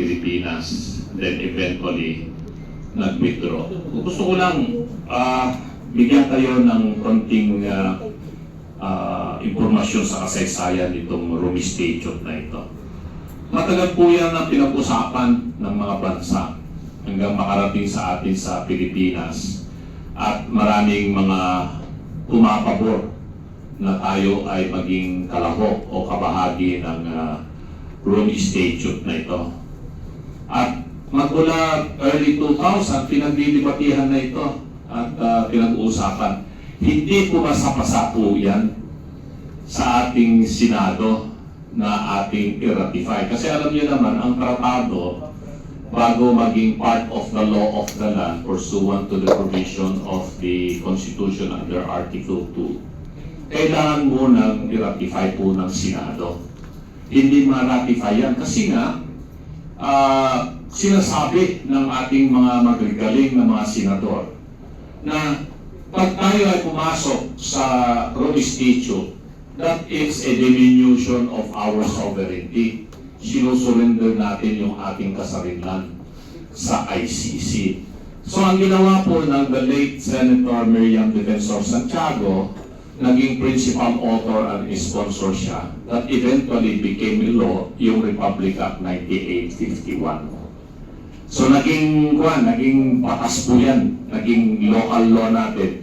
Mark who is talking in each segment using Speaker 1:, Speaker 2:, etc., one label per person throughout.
Speaker 1: Pilipinas, then eventually nag-withdraw. Gusto ko lang ah, bigyan kayo ng konting ah, ah, impormasyon sa kasaysayan nitong Rumi Statute na ito. Matagal po yan ang pinag-usapan ng mga bansa hanggang makarating sa atin sa Pilipinas at maraming mga pumapabor na tayo ay maging kalahok o kabahagi ng uh, Rome Statute na ito. At magmula early 2000, pinagdidibatihan na ito at uh, pinag-uusapan. Hindi pumasa-pasa po yan sa ating Senado na ating i-ratify. Kasi alam niyo naman, ang tratado, bago maging part of the law of the land pursuant to the provision of the Constitution under Article 2, kailangan munang i-ratify po ng Senado. Hindi ma-ratify yan kasi nga, ah, sinasabi ng ating mga magagaling na mga senador na pag tayo ay pumasok sa Rome Statute, that is a diminution of our sovereignty. Sinusurrender natin yung ating kasarinlan sa ICC. So ang ginawa po ng the late Senator Miriam Defensor Santiago, naging principal author and sponsor siya, that eventually became law, yung Republic Act 9851. So naging kuan, naging batas po yan, naging local law natin.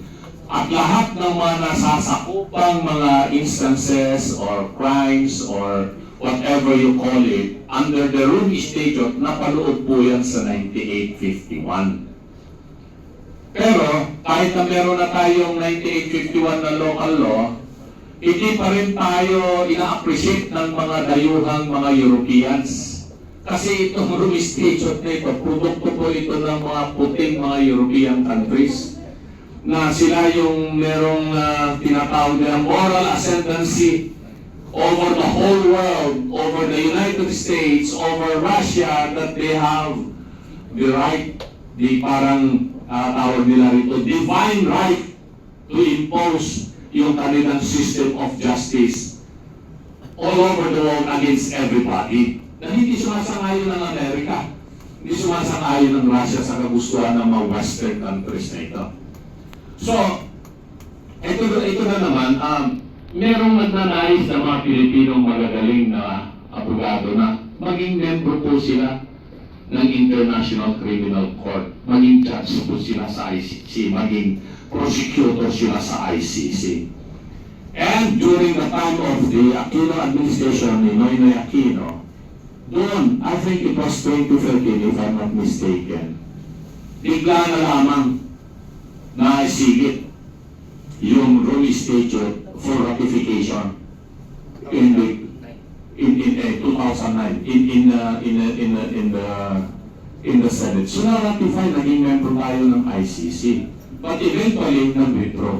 Speaker 1: At lahat ng mga nasasakupang mga instances or crimes or whatever you call it, under the Rome Statute, napanood po yan sa 9851. Pero kahit na meron na tayong 9851 na local law, hindi pa rin tayo ina-appreciate ng mga dayuhang mga Europeans. Kasi itong Rome Statute na ito, produkto po ito ng mga puting mga European countries na sila yung merong uh, tinatawag nilang moral ascendancy over the whole world, over the United States, over Russia, that they have the right, the parang uh, tawag nila rito, divine right to impose yung kanilang system of justice all over the world against everybody. Na hindi sumasangayon ng Amerika. Hindi sumasangayon ng Russia sa kagustuhan ng mga Western countries na ito. So, ito, ito na naman, um, merong nagnanais na mga Pilipinong magagaling na abogado na maging membro po sila ng International Criminal Court, maging judge po sila sa ICC, maging prosecutor sila sa ICC. And during the time of the Aquino administration ni Noynoy Aquino, doon, I think it was 2013 if I'm not mistaken, bigla na lamang na isigit yung Rome Statute for ratification in the in in eh, 2009 in in uh, in uh, in uh, in the in the Senate. So na-ratify naging member tayo ng ICC. But eventually nag-withdraw.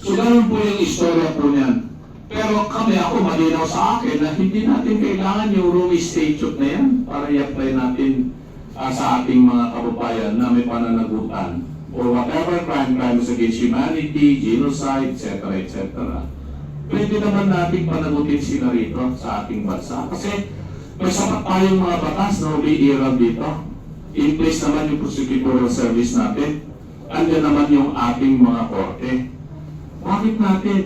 Speaker 1: So ganun po yung istorya po niyan. Pero kami ako malinaw sa akin na hindi natin kailangan yung Rome Statute na yan para i-apply natin ah, sa ating mga kababayan na may pananagutan or whatever crime, crimes against humanity, genocide, etc. etc. Pwede naman natin panagutin sila rito sa ating bansa. Kasi may sapat tayong mga batas na umiiral dito. In place naman yung prosecutorial service natin. Andiyan naman yung ating mga korte. Bakit natin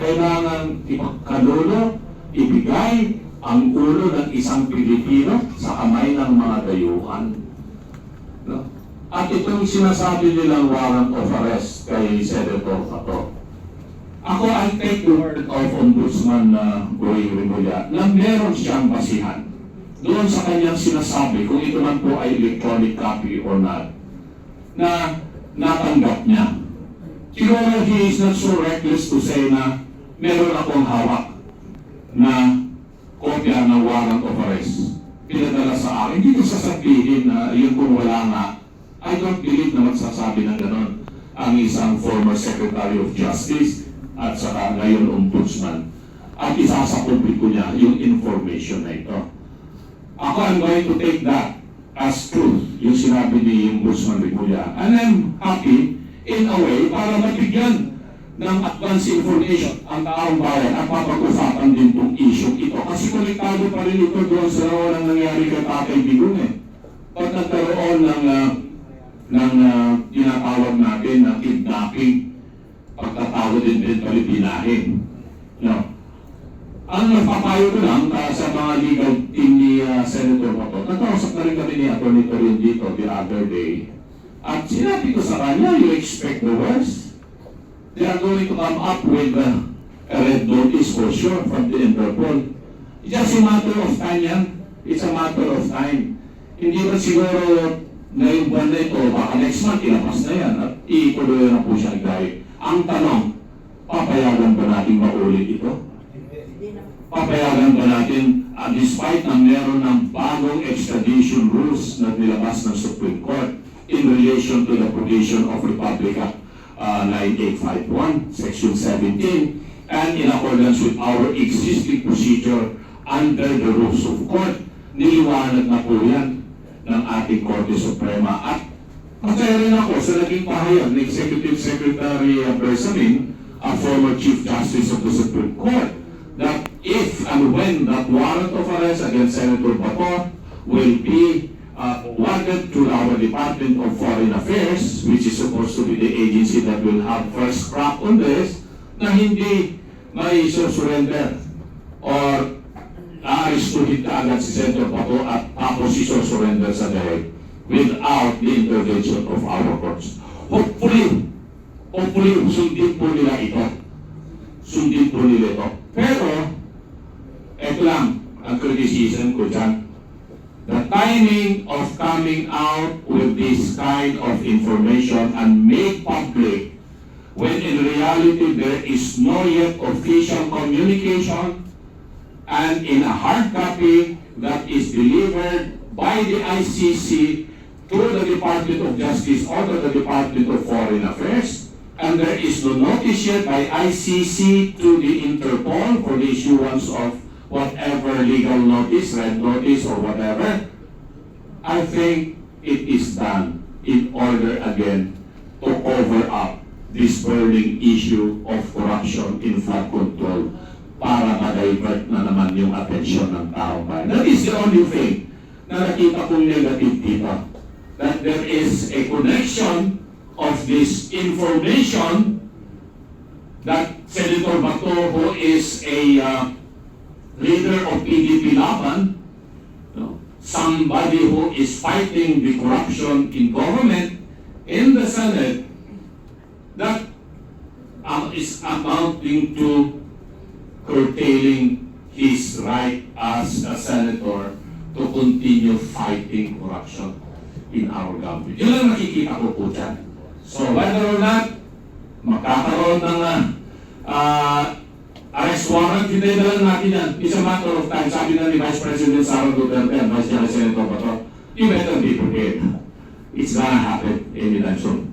Speaker 1: kailangan ipagkalulo, ibigay ang ulo ng isang Pilipino sa kamay ng mga dayuhan? No? At itong sinasabi nilang warrant of arrest kay Senator Pato. Ako I take the of Ombudsman na Goy Remulla na meron siyang basihan doon sa kanyang sinasabi kung ito man po ay electronic copy or not na natanggap niya. Siguro he is not so reckless to say na meron akong hawak na kopya ng warrant of arrest. Pinadala sa akin. Hindi ko sasabihin na yun kung wala nga I don't believe na magsasabi ng ganon ang isang former Secretary of Justice at saka ngayon Ombudsman. At isa sa publiko niya yung information na ito. Ako I'm going to take that as truth, yung sinabi ni Ombudsman Remulla. And I'm happy in a way para mabigyan ng advance information ang taong bayan at mapag-usapan din itong issue ito. Kasi konektado pa rin ito doon sa walang nangyari kay Tatay Digong eh. Pag nagkaroon ng, ah, ng ah, tinatawag natin na kidnapping, pagtatawag din pala binahin. No. Ang nagpapayo ko lang ah, sa mga legal team ni ah, Senator Mato, nagkausap na rin kami ni Atty. Corin dito the other day. At sinabi ko sa kanya, you expect the worst. They are going to come up with uh, a red notice for sure from the Interpol. It's just a matter of time yan. It's a matter of time. Hindi ba siguro ngayong buwan na ito, baka next month, ilabas na yan at iikuloy na po siya gayet. Ang tanong, papayagan ba natin maulit ito? papayagan ba natin, uh, despite na meron ng bagong extradition rules na nilabas ng Supreme Court in relation to the provision of Republic Act uh, 9851, Section 17, and in accordance with our existing procedure under the rules of court, niliwanag na po yan ng ating Korte Suprema at masaya rin ako sa naging pahayag ni Executive Secretary Bersamin, a former Chief Justice of the Supreme Court, that if and when that warrant of arrest against Senator Bato will be uh, to our Department of Foreign Affairs, which is supposed to be the agency that will have first crack on this, na hindi may surrender or aarestuhin ka agad si Senator Bato at tapos surrender sa dahil without the intervention of our courts. Hopefully, hopefully, sundin po nila ito. Sundin po nila ito. Pero, eto lang ang criticism ko dyan. The timing of coming out with this kind of information and make public when in reality there is no yet official communication and in a hard copy that is delivered by the ICC to the Department of Justice or to the Department of Foreign Affairs and there is no notice yet by ICC to the Interpol for the issuance of whatever legal notice, red notice or whatever, I think it is done in order again to cover up this burning issue of corruption in flood control para ma-divert na naman yung atensyon ng taong bayan. That is the only thing na nakita kong negative dito. That there is a connection of this information that Senator Bato, who is a uh, leader of PDP Laban, no, somebody who is fighting the corruption in government, in the Senate, that um, is amounting to curtailing his right as a senator to continue fighting corruption government. Yun ang nakikita ko po dyan. So whether or not magkakaroon ng uh, uh, arrest warrant, hindi na lang natin yan. It's a matter of time. Sabi na ni Vice President Sara Duterte and Vice Chair Senator Bato, you better be prepared. It's gonna happen anytime soon.